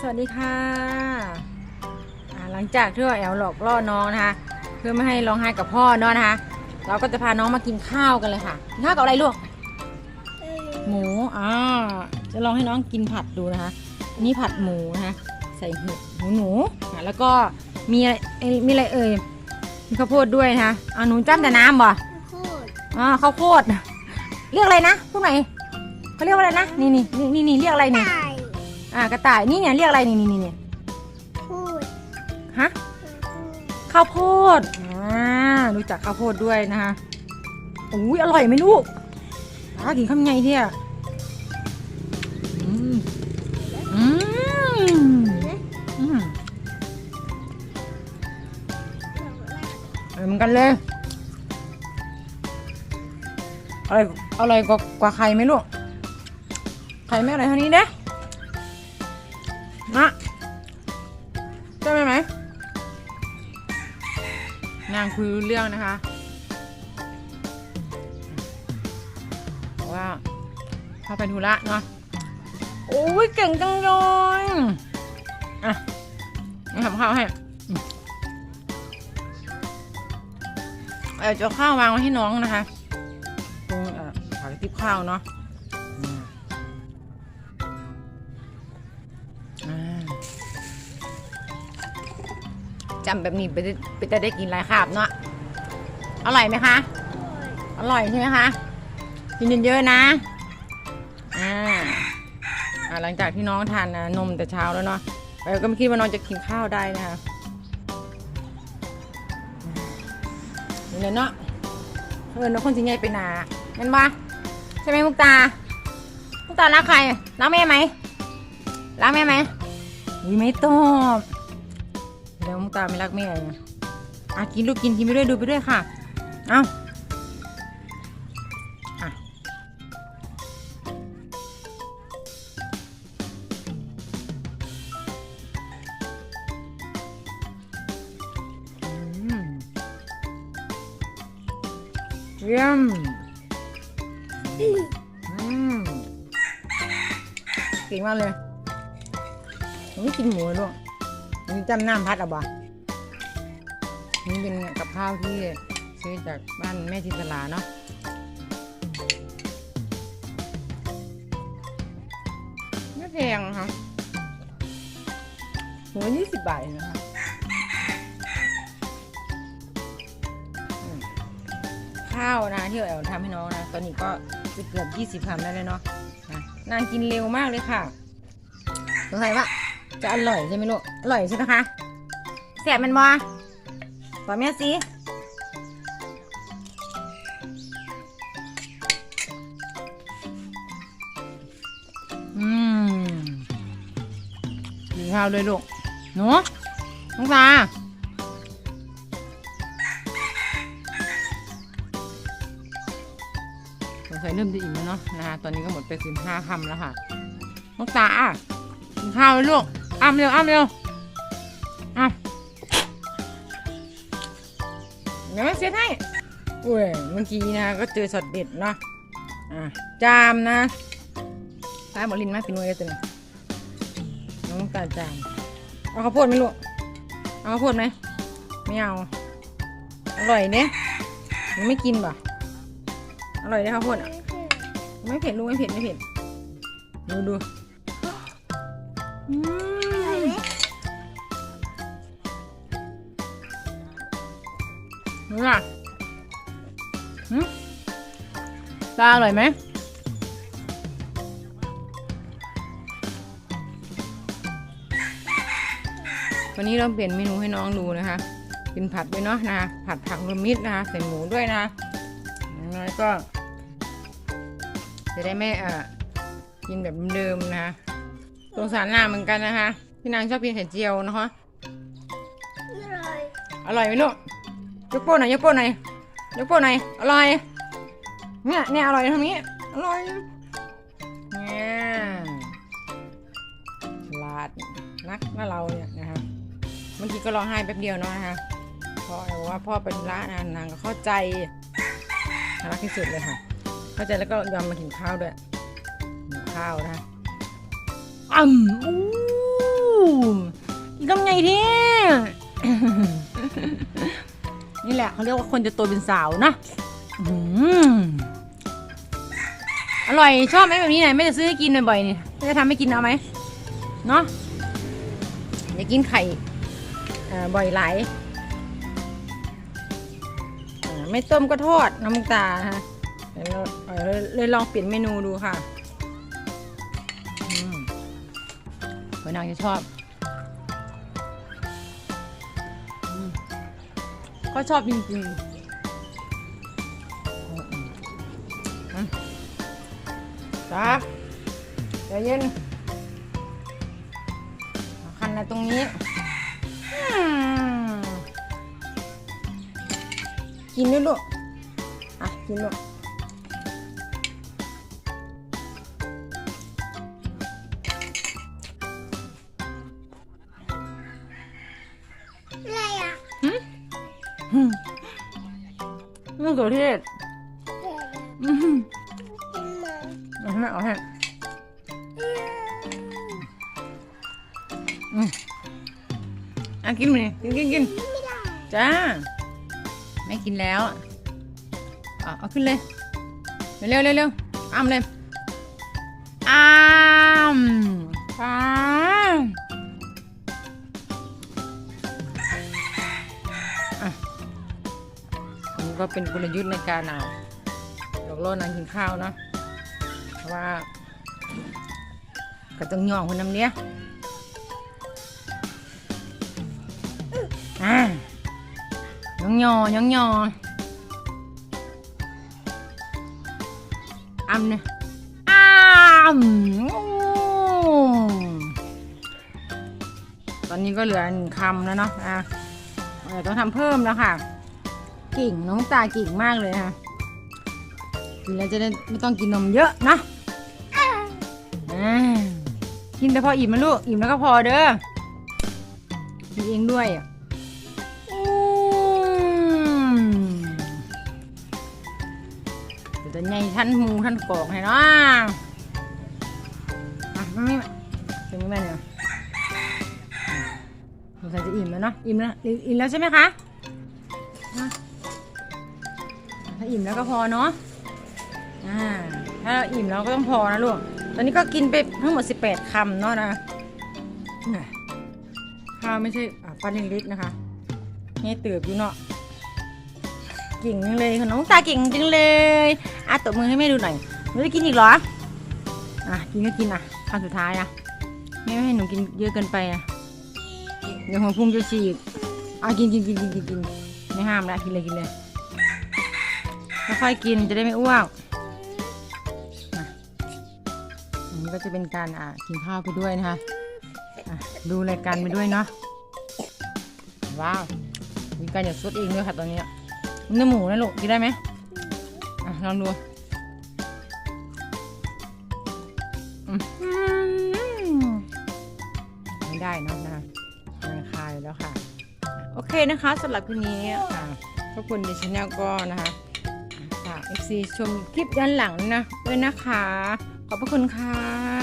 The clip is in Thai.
สวัสดีค่ะอ่าหลังจากที่ว่าแอลหลอกล่อน้องนะคะ เพื่อไม่ให้ร้องไห้กับพ่อเนาะนะคะ เราก็จะพาน้องมากินข้าวกันเลยค่ะกินข้าวกับอะไรลูกหมูอ่าจะลองให้น้องกินผัดดูนะคะอันนี่ผัดหมูนะคะใส่เห็ดหมูหนูอะแล้วก็มีอะไรเอ้ยมีอะไรเอ่ยมีข้าวโพดด้วยนะคะอ่าหนูจ้ำแต่น้ำบ่โคตรอ่าข้าวโพดเรียกอะไรนะพูดใหม่เขาเรียกว่าอะไรนะนี่นี่นี่นี่นี่เรียกอะไรนี่ไก่ อ่ากระต่ายนี่เนี่ยเรียกอะไรนี่นี่นี่นี่พูดฮะข้าวโพดอ่ารู้จักข้าวโพดด้วยนะคะอุ้ยอร่อยไหมลูกป้ากินข้าวไงเที่ยอืมอืมอืมอร่อยเหมือนกันเลยอร่อยอร่อยกว่ากว่าไข่ไหมลูกไข่ไม่อร่อยเท่านี้เด้ นางคุยรู้เรื่องนะคะว่าเข้าไปธุระเนาะโอ้ยเก่งจังเลยอะทำข้าวให้อืมเอาจะข้าววางไว้ให้น้องนะคะตรงเอ่อผักติ๊บข้าวเนาะ จำแบบนี้ไปได้ไปจะได้กินหลายคาบเนาะอร่อยไหมคะ อร่อยใช่ไหมคะ กินเยอะๆนะอ่าหลังจากที่น้องทานนมแต่เช้าแล้วเนาะเออก็ไม่คิดว่าน้องจะกินข้าวได้นะคะนี่เลยเนาะเออน้องคนสิใหญ่ไปนาเห็นปะใช่ไหมมุกตา มุกตารักใครรักแม่ไหมรักแม่ไหมอุ้ยไม่ตอบ แล้วมุกตาไม่รักแม่ไงอะกินลูกกินกินไปด้วยดูไปด้วยค่ะ เอาอะอืมเยี่ยมอืมเก่งมากเลยนี่กินหมูด้วย นี่จำน้ำพัดเอะบ่นี่เป็นกับข้าวที่ซื้อจากบ้านแม่จินตลาเนาะไม่แพงนะคะหัวยี่สิบบาทเองนะคะข้าวนะที่แอลทำให้น้องนะ ตอนนี้ก็จะเกือบ20คำได้เลยเนาะนะนางกินเร็วมากเลยค่ะสงสัยว่า จะอร่อยใช่ไหมลูก อร่อยใช่ไหมคะแสบมันบอขอแม่สิอืมกินข้าวเลยลูก หนูน้องตาสงสัยเริ่มจะอิ่มแล้วเนาะนะคะ ตอนนี้ก็หมดไปสิบห้าคำแล้วค่ะลูกตาอะกินข้าวเลยลูก อ้ามเร็วอ้ามเร็วอ้ามเดี๋ยวแม่เซ็ตให้อุ้ยเมื่อกี้นะก็เจอสดเด็ดเนาะอะจามนะตาบอลินมาเป็นวยตัวนี้น้องตาจามเอาข้าวโพดไหมลูกเอาข้าวโพดไหมไม่เอาอร่อยเนี่ยยังไม่กินป่ะอร่อยเลยข้าวโพดอะไม่เผ็ดลูกไม่เผ็ดไม่เผ็ดดูดูอืม ดูล่ะหืมตาอร่อยไหมวันนี้เราเปลี่ยนเมนูให้น้องดูนะคะเป็นผัดด้วยเนาะนะคะผัดผักรวมมิตรนะคะใส่หมูด้วยนะคะแล้วก็ จะได้ไม่เอ่อกินแบบเดิมๆนะคะสงสารนางเหมือนกันนะคะ พี่นางชอบกินไข่เจียวนะคะ อร่อย อร่อยไหมลูก ยกโป้หน่อยยกโป้หน่อยยกโป้หน่อยอร่อยเนี่ยเนี่ยอร่อยทำนี้อร่อยเนี่ยฉลาดนักนะเราเนี่ยนะคะเมื่อกี้ก็ร้องไห้แป๊บเดียวเนาะนะคะเพราะบอว่าพ่อเป็นร้านนางก็เข้าใจน่ารักที่สุดเลยค่ะ เข้าใจแล้วก็ยอมมากินข้าวด้วยกินข้าวนะอืมอู้กินกำไงที่ นี่แหละเขาเรียกว่าคนจะโตเป็นสาวนะอร่อยชอบไหมแบบนี้ไหนไม่จะซื้อให้กินบ่อยๆนี่จะทำให้กินเอาไหมเนาะอย่ากินไข่บ่อยหลายไม่ต้มก็ทอดน้ำตาฮะเลยลองเปลี่ยนเมนูดูค่ะอืมหัวนางจะชอบ ก็ชอบจริงๆอืมครับเดี๋ยวเย็นเอาคันนะตรงนี้อืมกินด้วยลูกอะ กินลูก มมะเขือเทศเด็กอืมกินมาเอาให้เอาให้อืมอะกินมาดิกินกินกินจ้า ไม่กินแล้วเอาเอาขึ้นเลย เร็วเร็วเร็วอ้ามเลยอ้ามอ้า ก็เป็นกลยุทธ์ในการเอะหลอกล่อนางกินข้าวเนาะเพราะว่า ก็ต้องย่องคนน้ำเนี้ยอ่ายองยอย่องยออ้ำเนี่ยอ้ำโอ้ตอนนี้ก็เหลือหนึ่งคำแล้วเนาะอะต้องทำเพิ่มแล้วค่ะ กิ่งน้องตากิ่งมากเลยค่ะกินแล้วจะได้ไม่ต้องกินนมเยอะนะกินแต่พออิ่มนะลูกอิ่มแล้วก็พอเด้อกินเองด้วยอืมเดี๋ยวจะไงท่านมูท่านกอกให้เนาะอะไม่ไม่ถึงแม่เนี่ยสงสัยจะอิ่มแล้วเนาะอิ่มแล้วอิ่มแล้วใช่ไหมคะ อิ่มแล้วก็พอเนาะอ่าถ้าเราอิ่มแล้วก็ต้องพอนะลูกตอนนี้ก็กินไปทั้งหมด 18คำเนาะนะข้าวไม่ใช่อะปั้นเล็กๆนะคะนี่ตืบอยู่เนาะเก่งจังเลยขนมตาเก่งจังเลยอะตบมือให้แม่ดูหน่อยหนูจะกินอีกเหรออะกินก็กินอะคำสุดท้ายอะแม่ไม่ให้หนูกินเยอะเกินไปอะเดี๋ยวหัวพุงจะฉีกอะกินกินกินกินกินกินไม่ห้ามละกินเลยกินเลย ค่อยๆกินจะได้ไม่อ้วกอะอันนี้ก็จะเป็นการอะกินข้าวไปด้วยนะคะอะดูรายการไปด้วยเนาะ ว้าว มีการหยดซดเองด้วยค่ะตอนนี้เนื้อหมูนะลูกกินได้ไหมอะลองดูอืมไม่ได้เนอะนะมันคายแล้วค่ะ โอเคนะคะสำหรับคลิปนี้ค่ะขอบคุณดิชแนลก็นะคะฝาก FC ชมคลิปย้อนหลังนะด้วยนะคะ ขอบพระคุณค่ะ